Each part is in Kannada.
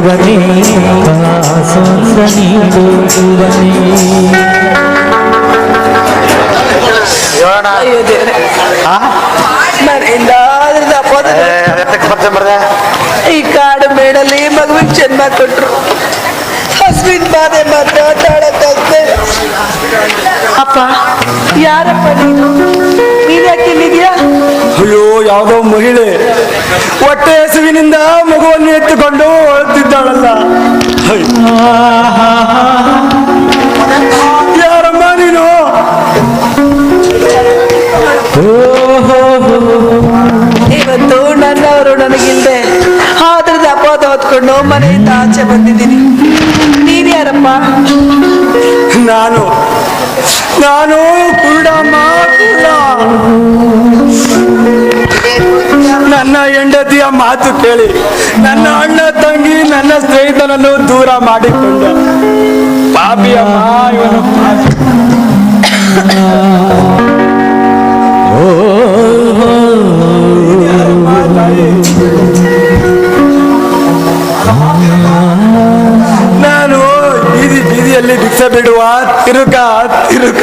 ಶಿವನೇ ಕಾಸೊಂದ ನೀಡು ಶಿವನೇ ಈ ಕಾಡು ಮೇಡಲ್ಲಿ ಮಗುವಿನ ಜನ್ಮ ಕೊಟ್ರು. ಹಸ್ಬಿನ್ ಬಾಧೆ ಮಾತ್ರ ತಾಳಕ್ಕಾಗ್ತದೆ ಅಪ್ಪ ಯಾರಪ್ಪ ನೀನು? ನೀನ್ ಯಾಕೆ ಇಲ್ಲಿದ್ಯಾ ಅಯ್ಯೋ ಯಾವುದೋ ಮಹಿಳೆ. ಹೊಟ್ಟೆ ಹಸುವಿನಿಂದ ಮಗುವನ್ನು ಎತ್ತುಕೊಂಡು ಹೊಳುತ್ತಿದ್ದಾಳಲ್ಲ ಹೈ. ಯಾರಮ್ಮ ನೀನು? ಇವತ್ತು ನನ್ನವರು ನನಗಿಲ್ಲದೆ ಆದ್ರದ ಅಪಾದ ಹೊತ್ಕೊಂಡು ಮನೆಯಿಂದ ಆಚೆ ಬಂದಿದ್ದೀನಿ. ನೀನ್ ಯಾರಪ್ಪ? ನಾನು ನಾನು ಮಾತು ಕೇಳಿ ನನ್ನ ಅಣ್ಣ ತಂಗಿ, ನನ್ನ ಸ್ನೇಹಿತನನ್ನು ದೂರ ಮಾಡಿಕೊಂಡ ಪಾಪಿಯ ಇವನು. ನಾನು ಬೀದಿ ಬೀದಿಯಲ್ಲಿ ಭಿಕ್ಷೆ ಬಿಡುವ ತಿರುಕ ತಿರುಕ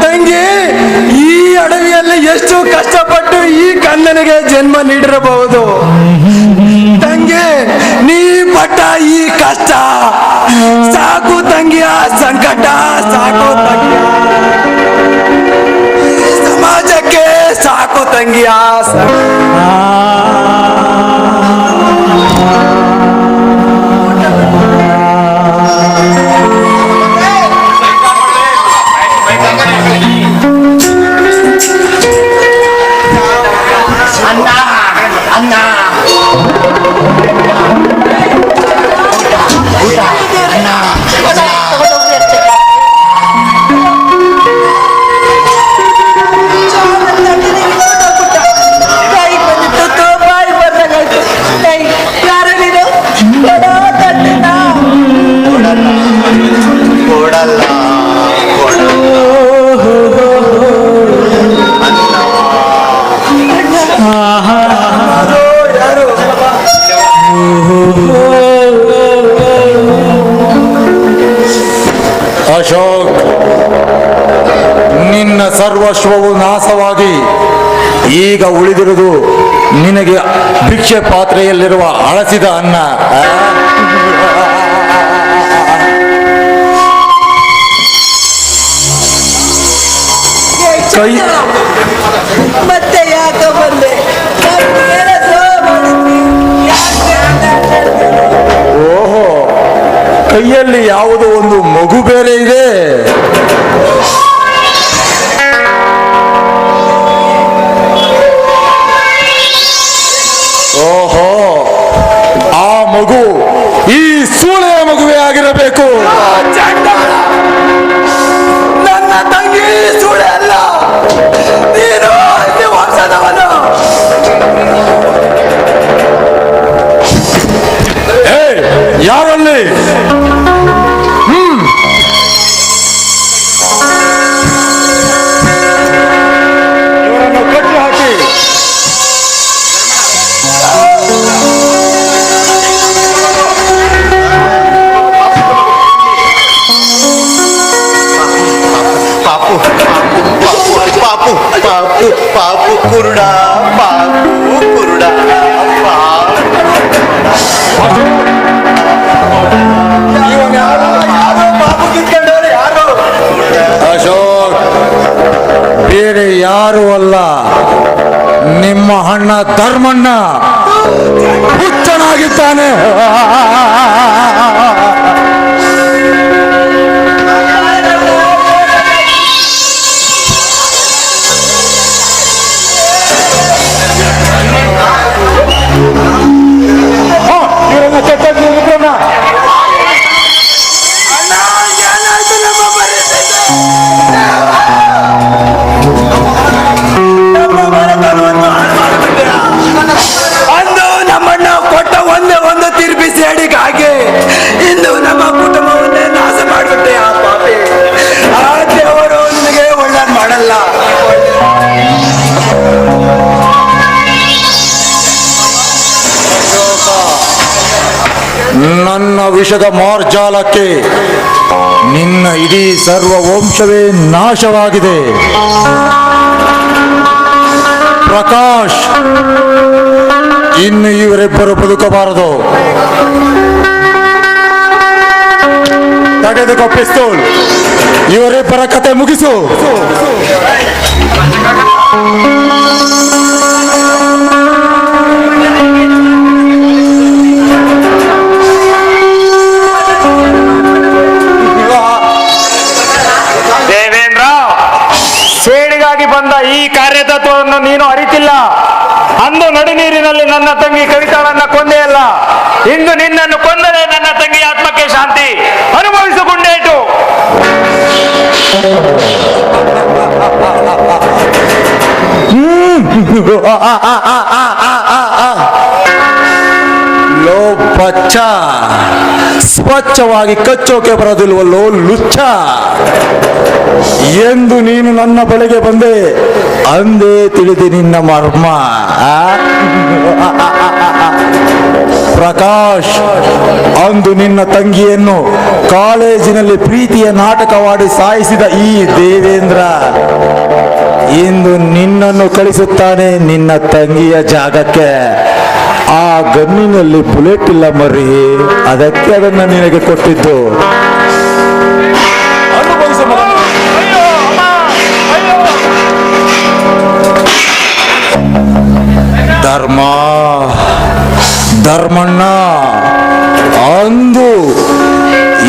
ತಂಗಿ ಈ ಅಡವಿಯಲ್ಲಿ ಎಷ್ಟು ಕಷ್ಟಪಟ್ಟು ಈ ಕಂದನಿಗೆ ಜನ್ಮ ನೀಡಿರಬಹುದು. ತಂಗಿ, ನೀ ಪಟ್ಟ ಈ ಕಷ್ಟ. ಸಾಕು ತಂಗಿಯ ಸಂಕಟ, ಸಾಕು ತಂಗಿಯ ಸಮಾಜಕ್ಕೆ ಸಾಕು ತಂಗಿಯ ಸಂಕಟ. ಕೈ ಸರ್ವಸ್ವವು ನಾಶವಾಗಿ ಈಗ ಉಳಿದಿರುವುದು ನಿನಗೆ ಭಿಕ್ಷೆ ಪಾತ್ರೆಯಲ್ಲಿರುವ ಅಳಸಿದ ಅನ್ನ? ಕೈ ಮತ್ತೆ ಯಾಕೆ ಬಂದೆ? ಓಹೋ ಕೈಯಲ್ಲಿ ಯಾವುದೋ ಒಂದು ಮಗು ಬೇರೆ ಇದೆ ಸುಳ್ಳಲ್ಲ. ನೀನು ಅತಿ ವರ್ಷದವನು ಯಾರಲ್ಲಿ? ಪಾಪು ಪಾಪು ಪಾಪು, ಕುರುಡ ಪಾಪು ಕುರುಡ, ಪಾಪು. ಯಾರು ಪಾಪು ಯಾರು ಅಶೋಕ್, ಬೇರೆ ಯಾರು ಅಲ್ಲ. ನಿಮ್ಮ ಅಣ್ಣ ಧರ್ಮಣ್ಣ ಹುಚ್ಚನಾಗಿದ್ದಾನೆ. ವಿಷದ ಮಾರ್ಜಾಲಕ್ಕೆ ನಿನ್ನ ಇಡೀ ಸರ್ವ ವಂಶವೇ ನಾಶವಾಗಿದೆ. ಪ್ರಕಾಶ್, ಇನ್ನು ಇವರಿಬ್ಬರು ಬದುಕಬಾರದು. ತೆಗೆದುಕೋ ಪಿಸ್ತೂಲ್. ಇವರಿಬ್ಬರ ಕತೆ ಮುಗಿಸು. ನೀನು ಅರಿತಿಲ್ಲ. ಅಂದು ನಡಿ ನೀರಿನಲ್ಲಿ ನನ್ನ ತಂಗಿ ಕವಿತಾಳನ್ನ ಕೊಂದೆಯಲ್ಲ. ಇಂದು ನಿನ್ನನ್ನು ಕೊಂದರೆ ನನ್ನ ತಂಗಿ ಆತ್ಮಕ್ಕೆ ಶಾಂತಿ ಅನುಭವಿಸಿಕೊಂಡೇಟು. ಲೋ ಪಚ್ಚ ಸ್ವಚ್ಛವಾಗಿ ಕಚ್ಚೋಕೆ ಬರೋದಿಲ್ವಲ್ಲೋ ಲುಚ್ಚ ಎಂದು ನೀನು ನನ್ನ ಬಳಿಗೆ ಬಂದೆ. ಅಂದೇ ತಿಳಿದೆ ನಿನ್ನ ಮರ್ಮ. ಪ್ರಕಾಶ್, ಅಂದು ನಿನ್ನ ತಂಗಿಯನ್ನು ಕಾಲೇಜಿನಲ್ಲಿ ಪ್ರೀತಿಯ ನಾಟಕವಾಡಿ ಸಾಯಿಸಿದ ಈ ದೇವೇಂದ್ರ ಇಂದು ನಿನ್ನನ್ನು ಕಳಿಸುತ್ತಾನೆ ನಿನ್ನ ತಂಗಿಯ ಜಾಗಕ್ಕೆ. ಆ ಗನ್ನಿನಲ್ಲಿ ಬುಲೆಟ್ ಇಲ್ಲ ಮರಿ ಅದಕ್ಕೆ ಅದನ್ನು ನಿನಗೆ ಕೊಟ್ಟಿದ್ದು. ಧರ್ಮ. ಧರ್ಮಣ್ಣ, ಅಂದು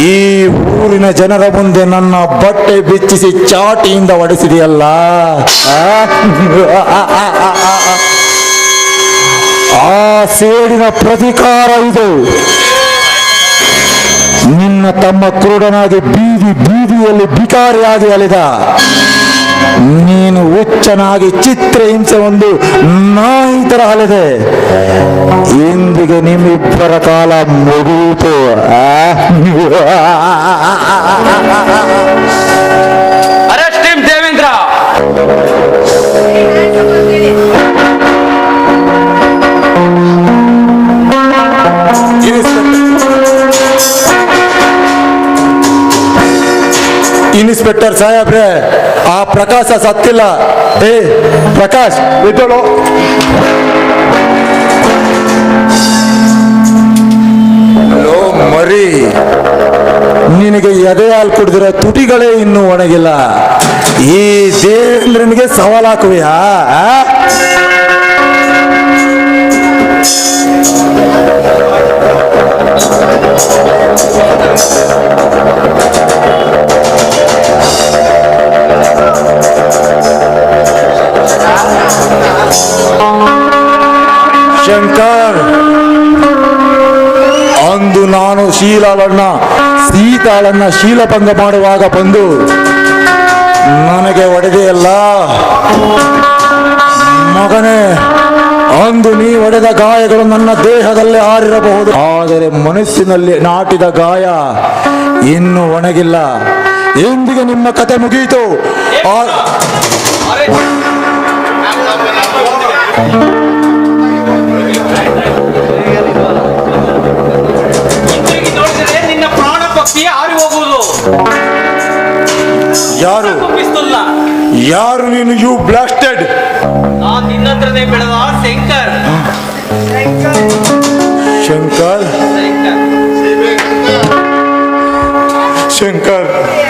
ಈ ಊರಿನ ಜನರ ಮುಂದೆ ನನ್ನ ಬಟ್ಟೆ ಬಿಚ್ಚಿಸಿ ಚಾಟಿಯಿಂದ ಒಡೆಸಿದೆಯಲ್ಲ? ಆ? ಸೇಡಿನ ಪ್ರತಿಕಾರ ಇದು. ನಿನ್ನ ತಮ್ಮ ಕುರುಡನಾಗಿ ಬೀದಿ ಬೀದಿಯಲ್ಲಿ ಬಿಕಾರಿಯಾಗಿ ಅಲೆದ. ನೀನು ಹುಚ್ಚನಾಗಿ ಚಿತ್ರಹಿಂಸೆ ಒಂದು ನಾಯಿ ತರ ಅಲೆದೆ. ಇಂದಿಗೆ ನಿಮ್ಮಿಬ್ಬರ ಕಾಲ ಮುಗಿಯಿತು ಅರೆಸ್ಟ್ ಇನ್ಸ್ಪೆಕ್ಟರ್ ಸಾಹೇಬ್ರೆ, ಆ ಪ್ರಕಾಶ ಸತ್ತಿಲ್ಲ. ಏ, ಪ್ರಕಾಶ್ ಬಿದ್ದಳು ಮರಿ. ನಿನಗೆ ಎದೆ ಹಾಲು ಕುಡಿದಿರೋ ತುಟಿಗಳೇ ಇನ್ನೂ ಒಣಗಿಲ್ಲ. ಈ ದೇವೇಂದ್ರನಿಗೆ ಸವಾಲ್ ಹಾಕುವೆಯಾ? ಆ? ಶಂಕರ್, ಅಂದು ನಾನು ಶೀಲಾಳನ್ನ ಸೀತಾಳನ್ನ ಶೀಲಭಂಗ ಮಾಡುವಾಗ ಬಂದು ನನಗೆ ಒಡೆದೆಯಲ್ಲ ಮಗನೇ, ಅಂದು ನೀ ಒಡೆದ ಗಾಯಗಳು ನನ್ನ ದೇಹದಲ್ಲಿ ಆರಿರಬಹುದು ಆದರೆ ಮನಸ್ಸಿನಲ್ಲಿ ನಾಟಿದ ಗಾಯ ಇನ್ನೂ ಒಣಗಿಲ್ಲ. ಎಂದಿಗೆ ನಿಮ್ಮ ಕತೆ ಹೋಗುವುದು ಯಾರು? ಯಾರು ನೀನು? ಯು ಬ್ಲಾಸ್ಟೆಡ್ ನಾನು ನಿನ್ನ ಹತ್ರನೇ ಬೆಳೆದ ಶಂಕರ್? ಶಂಕರ್. ಶಂಕರ್.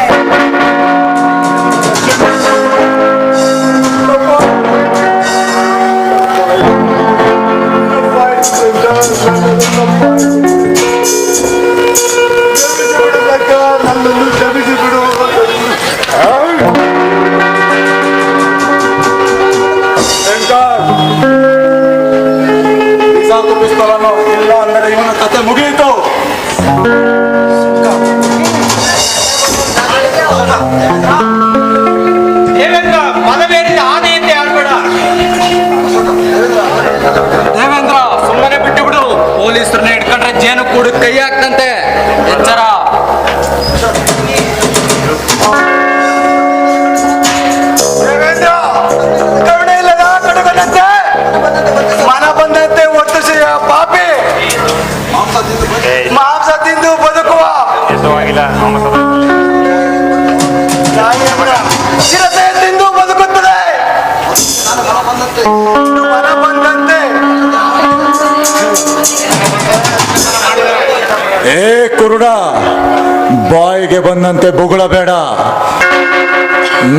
ಬಂದಂತೆ ಬೊಗಳಬೇಡ.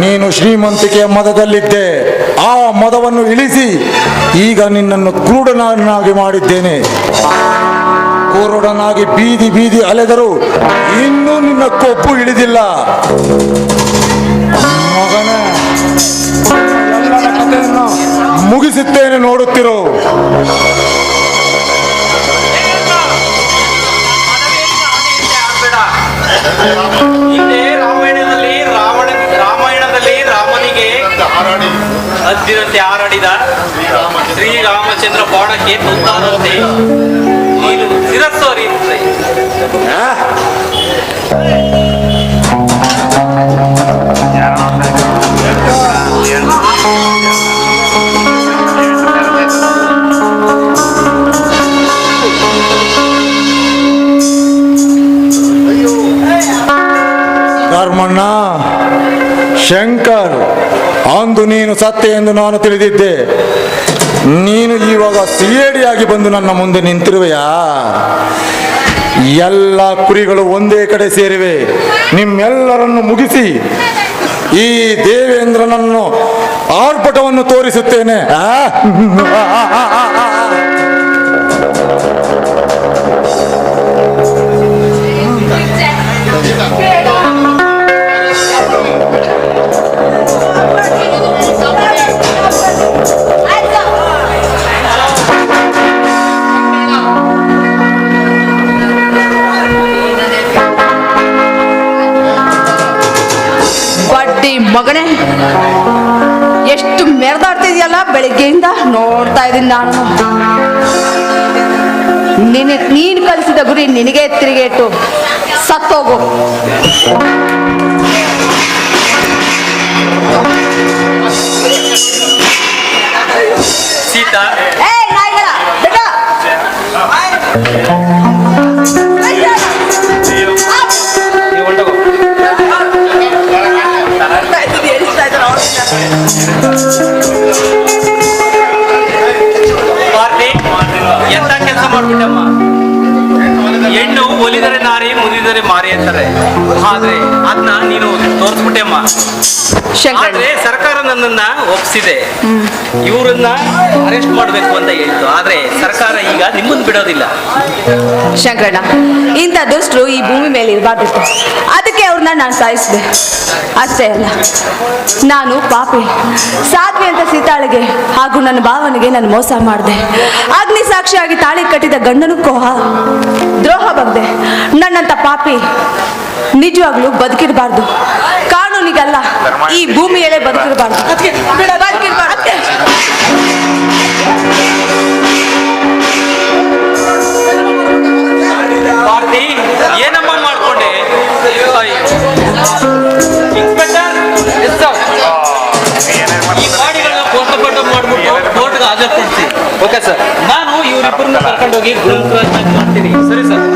ನೀನು ಶ್ರೀಮಂತಿಕೆಯ ಮದದಲ್ಲಿದ್ದೆ. ಆ ಮದವನ್ನು ಇಳಿಸಿ ಈಗ ನಿನ್ನನ್ನು ಕ್ರೂಡನನ್ನಾಗಿ ಮಾಡಿದ್ದೇನೆ. ಕುರುಡನಾಗಿ ಬೀದಿ ಬೀದಿ ಅಲೆದರು ಇನ್ನೂ ನಿನ್ನ ಕೊಪ್ಪು ಇಳಿದಿಲ್ಲ. ಮಗನೇ ಮುಗಿಸುತ್ತೇನೆ ನೋಡುತ್ತಿರು. ಹಿಂದೆ ರಾಮಾಯಣದಲ್ಲಿ ರಾವಣ ರಾಮಾಯಣದಲ್ಲಿ ರಾಮನಿಗೆ ಹದ್ದಿನಂತೆ ಹಾರಾಡಿದ ಶ್ರೀರಾಮಚಂದ್ರ ಬಾಣಕ್ಕೆ ತುತ್ತಾದಂತೆ ನೀನು ಶಿರಸ್ಸು ಹರಿಯುತ್ತದೆ ಧರ್ಮಣ್ಣ ಶಂಕರ್, ಅಂದು ನೀನು ಸತ್ಯ ಎಂದು ನಾನು ತಿಳಿದಿದ್ದೆ. ನೀನು ಇವಾಗ ಸಿಎಡಿಯಾಗಿ ಬಂದು ನನ್ನ ಮುಂದೆ ನಿಂತಿರುವೆಯಾ? ಎಲ್ಲ ಕುರಿಗಳು ಒಂದೇ ಕಡೆ ಸೇರಿವೆ. ನಿಮ್ಮೆಲ್ಲರನ್ನು ಮುಗಿಸಿ ಈ ದೇವೇಂದ್ರನನ್ನು ಆರ್ಭಟವನ್ನು ತೋರಿಸುತ್ತೇನೆ. ನಾನು ನೀನು ಕಲಿಸಿದ ಗುರಿ ನಿನಗೆ ತಿರುಗೇಟು. ಸತ್ತೋಗು. ಆದ್ರೆ ಸರ್ಕಾರ ನನ್ನನ್ನ ಒಪ್ಸಿದೆ. ಇವರನ್ನ ಅರೆಸ್ಟ್ ಮಾಡಬೇಕು ಅಂತ ಹೇಳ್ತು. ಆದ್ರೆ ಸರ್ಕಾರ ಈಗ ನಿಮ್ಮನ್ನ ಬಿಡೋದಿಲ್ಲ. ಶಂಕರಣ್ಣ, ಇಂಥ ದುಷ್ಟರು ಈ ಭೂಮಿ ಮೇಲೆ ಇರಬಾರ್ದಿತ್ತು ಅವ್ರನ್ನ ನಾನು ಸಾಯಿಸಿದೆ. ಅಷ್ಟೇ ಅಲ್ಲ. ನಾನು ಪಾಪಿ. ಸಾಧ್ವಿ ಅಂತ ಸೀತಾಳಿಗೆ ಹಾಗೂ ನನ್ನ ಭಾವನಿಗೆ ನಾನು ಮೋಸ ಮಾಡಿದೆ. ಅಗ್ನಿ ಸಾಕ್ಷಿಯಾಗಿ ತಾಳಿ ಕಟ್ಟಿದ ಗಂಡನು ಕೋಹ. ದ್ರೋಹ ಬಗ್ದೆ. ನನ್ನಂತ ಪಾಪಿ ನಿಜವಾಗ್ಲೂ ಬದುಕಿರಬಾರ್ದು. ಕಾನೂನಿಗಲ್ಲ. ಈ ಭೂಮಿಯಲ್ಲೇ ಬದುಕಿರಬಾರ್ದು. ಕರ್ಕೊಂಡೋಗಿ ಗ್ಲೂಕೋಸ್ ಮಾಡ್ತೀರಿ ಸರಿ ಸರ್.